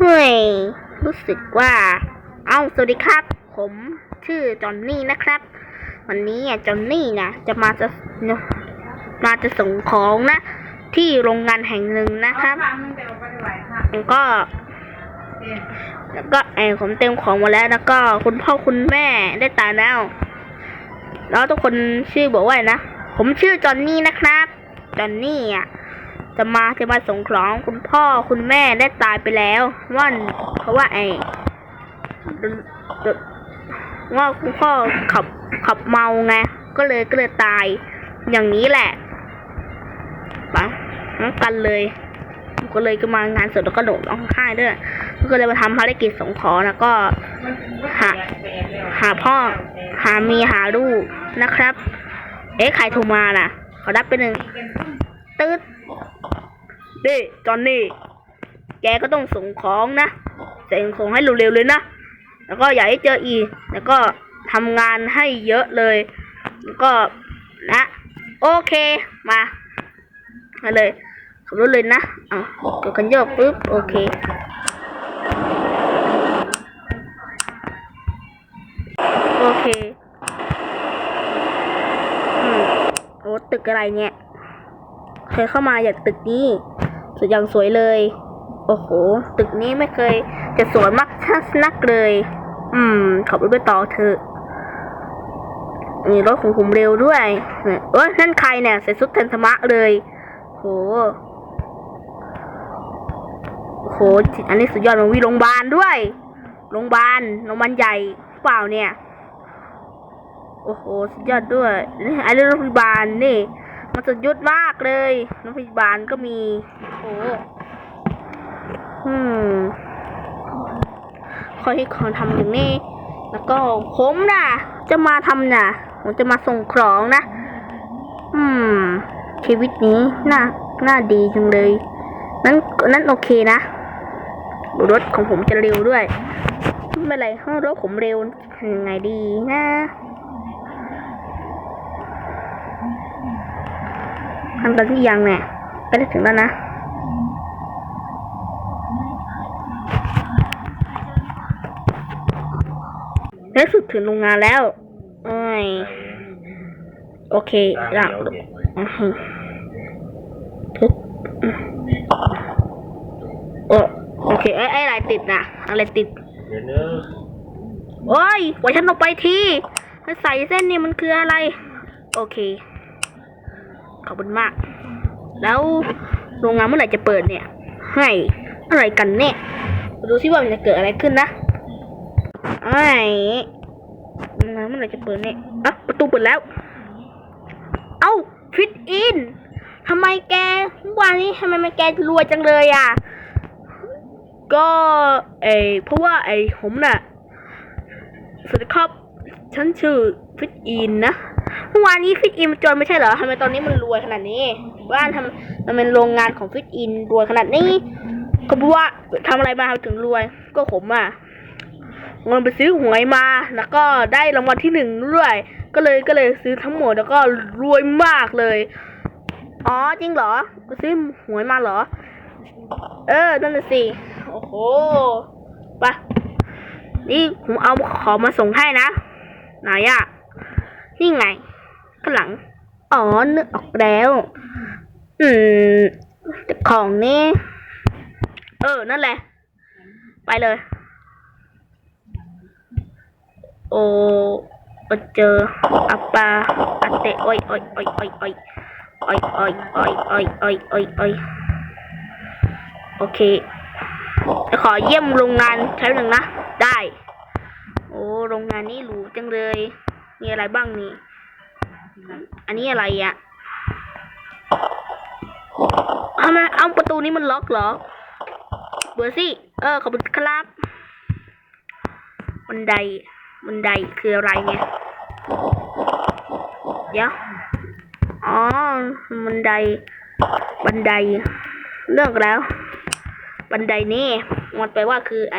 เฮ้ย รู้สึกว่า เอ้า สวัสดีครับ ผมชื่อจอนนี่นะครับ วันนี้อะจอนนี่นะจะมาจะมาจะส่งของนะ ที่โรงงานแห่งหนึ่งนะครับ แล้วก็ แล้วก็ไออผมเต็มของมาแล้ว แล้วก็คุณพ่อคุณแม่ได้ตายแล้ว แล้วทุกคนชื่อบอกว่านะ ผมชื่อจอนนี่นะครับ จอนนี่อะ จะมาจะมาส่งของคุณพ่อคุณแม่ได้ตายไปแล้วว่าเพราะว่าไอ้ว่าคุณพ่อขับขับเมาไงก็เลยก็เลยตายอย่างนี้แหละปะงั้นกันเลยก็เลยก็มางานศพแล้วก็โดดร้องไห้ด้วยก็เลยมาทำภารกิจส่งของแล้วก็หาหาพ่อหาเมียหาลูกนะครับ เอ๊ะใครโทรมาล่ะขอรับไปหนึ่งตืด นี่จอนนี่ แกก็ต้องส่งของนะส่งของให้เร็วๆเลยนะ แล้วก็อย่าให้เจออี แล้วก็ทำงานให้เยอะเลย แล้วก็นะ โอเค มา มาเลยขับรถเลยนะอะกดคันโยกปุ๊บ โอเค โอเค อืมโอ้ตึกอะไรเนี่ย เคยเข้ามาอยากตึกนี้สุดอย่างสวยเลย โอ้โห ตึกนี้ไม่เคยจะสวยมากชันักเลย อืมขับรถไปต่อเถอะมีรถของผมเร็วด้วยเนี่ยเอ้ยนั่นใครเนี่ยใส่ชุดเทนธรรมะเลย โห โห อันนี้สุดยอดมันมีโรงพยาบาลด้วย โรงพยาบาล โรงพยาบาลใหญ่เปล่าเนี่ย โอ้โห สุดยอดด้วยนี่อันนี้โรงพยาบาลนี่ มันสุดยอดมากเลยโรงพยาบาลก็มีโอ้อืมขอให้ขอทำอย่างนี้ แล้วก็ผมน่ะจะมาทำน่ะผมจะมาส่งของนะ อืม ชีวิตนี้น่าน่าดีจังเลยนั้นนั้นโอเคนะ รถของผมจะเร็วด้วยไม่เป็นไรห้องรถผมเร็วยังไงดีนะ ทำกันที่ยังเนี่ยไปได้ถึงแล้วนะในที่สุดถึงโรงงานแล้วโอ้ยโอเคหลังอือหือทึบอืมโอ้โอเคไอ้ไอ้อะไรติดน่ะอะไรติดเดี๋ยวนึงโอ้ยปล่อยฉันออกไปทีมันใส่เส้นนี่มันคืออะไร โอเค ขอบคุณมาก แล้วโรงงานเมื่อไหร่จะเปิดเนี่ย ให้อะไรกันเนี่ยดูซิว่ามันจะเกิดอะไรขึ้นนะไอ้โรงงานเมื่อไหร่จะเปิดเนี่ยอะประตูเปิดแล้ว เอ้าฟิตอินทำไมแกเมื่อวานนี้ทำไมมันแกรวยจังเลยอะ ก็เอเพราะว่าไอ้ผมน่ะสวัสดีครับฉันชื่อฟิตอินนะ เมื่อวานนี้ฟิตอินจนไม่ใช่เหรอทำไมตอนนี้มันรวยขนาดนี้ บ้านทำมันเป็นโรงงานของฟิตอินรวยขนาดนี้ก็เพราะว่าทำอะไรมาถึงรวย ก็ผมอะเงินไปซื้อหวยมา แล้วก็ได้รางวัลที่หนึ่งด้วย ก็เลยก็เลยซื้อทั้งหมดแล้วก็รวยมากเลย อ๋อจริงเหรอซื้อหวยมาเหรอ เออนั่นน่ะสิโอ้โหไปะนี่ผมเอาของมาส่งให้นะไหนอะนี่ไง ข้างหลังอ๋อนึกออกแล้ว อืม ของนี่ เออ นั่นแหละ ไปเลย โอ้เจออัปปาอัตเตโอยโอยโอ้ยโอ้ยโอ้ยโอ้ยโอ้ยโอ้ยโอ้ยโอ้ยโอ้ยโอยโอเคจะขอเยี่ยมโรงงานใช้หนึ่งนะ ได้ โอ้ โรงงานนี้หรูจังเลย มีอะไรบ้างนี่ อันนี้อะไรอะ่ะทำไมเอาประตูนี้มันล็อกเหรอเบอร์สิเออ ขอบคุณครับบันไดบันไดคืออะไรไงเดี๋ยวอ๋อบันได บันได เลือกแล้ว บันไดนี่มันแปลว่าคือไอ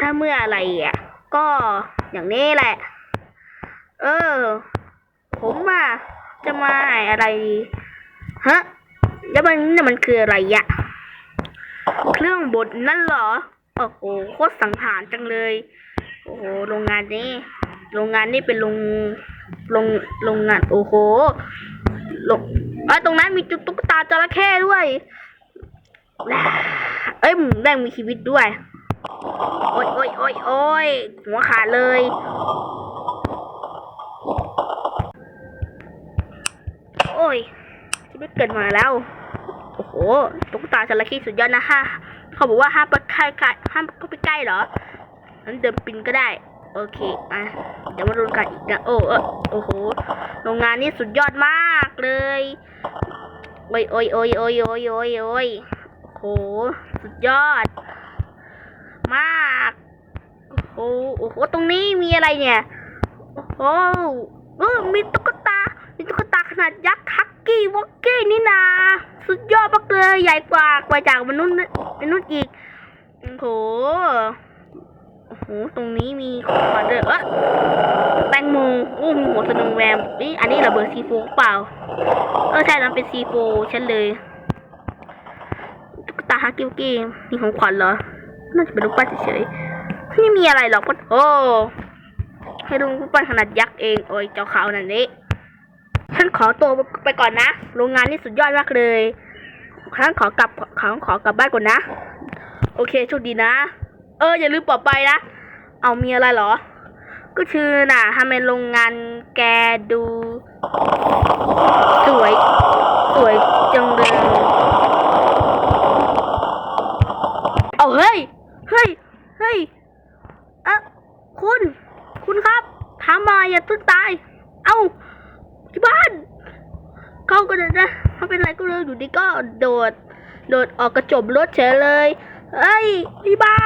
ถ้าเมื่ออะไรอะ ก็อย่างนี้แหละ เออ ผมอะจะมาไอ้อะไรฮะแล้วมันนี่มันคืออะไรอะเครื่องบดนั่นเหรอโอ้โหโคตรสังหารจังเลย โอ้โหโรงงานนี้ โรงงานนี้เป็นโรงโรงโรงงาน โอ้โหโรงเอ้ตรงนั้นมีจุดตุ๊กตาจระเข้ด้วยเอ้ยหมูแดงมีชีวิตด้วย โอ้ยโอ้ยโอ้ยโอ้ยหัวขาดเลย ยชีวิตเกิดมาแล้ว โอ้โหตุ๊กตาจระเข้สุดยอดนะฮะเขาบอกว่าห้ามไปใกล้ใกล้ห้ามเข้าไปใกล้เหรองั้นเดินปินก็ได้ โอเคอะเดี๋ยวมาดูกันอีกนะโอ้เออโอ้โหโรงงานนี้สุดยอดมากเลยโอ้ยโอ้ยโอ้ยโอ้ยโอ้ยโอ้ยโอ้ยโอ้โหสุดยอด มากโอ้โหโอ้โหตรงนี้มีอะไรเนี่ยโอ้โหเออมีตุ๊ก นาดยักษ์ฮักกี้วอกกี้นี่นา สุดยอดมากเลยใหญ่กว่ากว่าจากมนุษย์มนุษย์อีกโอ้โหโอ้โหตรงนี้มีของขวัญด้วยเออแตงโมโอ้มีหัวสนงแวมนี่อันนี้ระเบิดซีโฟเปล่า เออใช่มันเป็นซีโฟฉันเลยตุ๊กตาฮักกี้วอกกี้มีของขวัญเหรอน่าจะเป็นลูกปั้นเฉยๆไม่มีอะไรหรอกปะโอ้ให้ดูลูกปั้นขนาดยักษ์เองโอ้ยเจ้าขาวนั่นนี่ ฉันขอตัวไปก่อนนะ โรงงานนี่สุดยอดมากเลยฉันขอกลับขอขอกลับบ้านก่อนนะ โอเคโชคดีนะ เออ อย่าลืมปลอบไปนะ เอามีอะไรเหรอ ก็คือน่ะทำเป็นโรงงานแกดู สวย สวยจังเลยเอาเฮ้ย เฮ้ย เฮ้ยเอะคุณ คุณครับทำมาอย่าตึ้งตาย เอ้า ที่บ้านเข้ากันนะถ้าเป็นอะไรก็เลยอยู่ดีก็โดด โดดออกกระจบรถเฉยเลยเฮ้ยที่บ้าน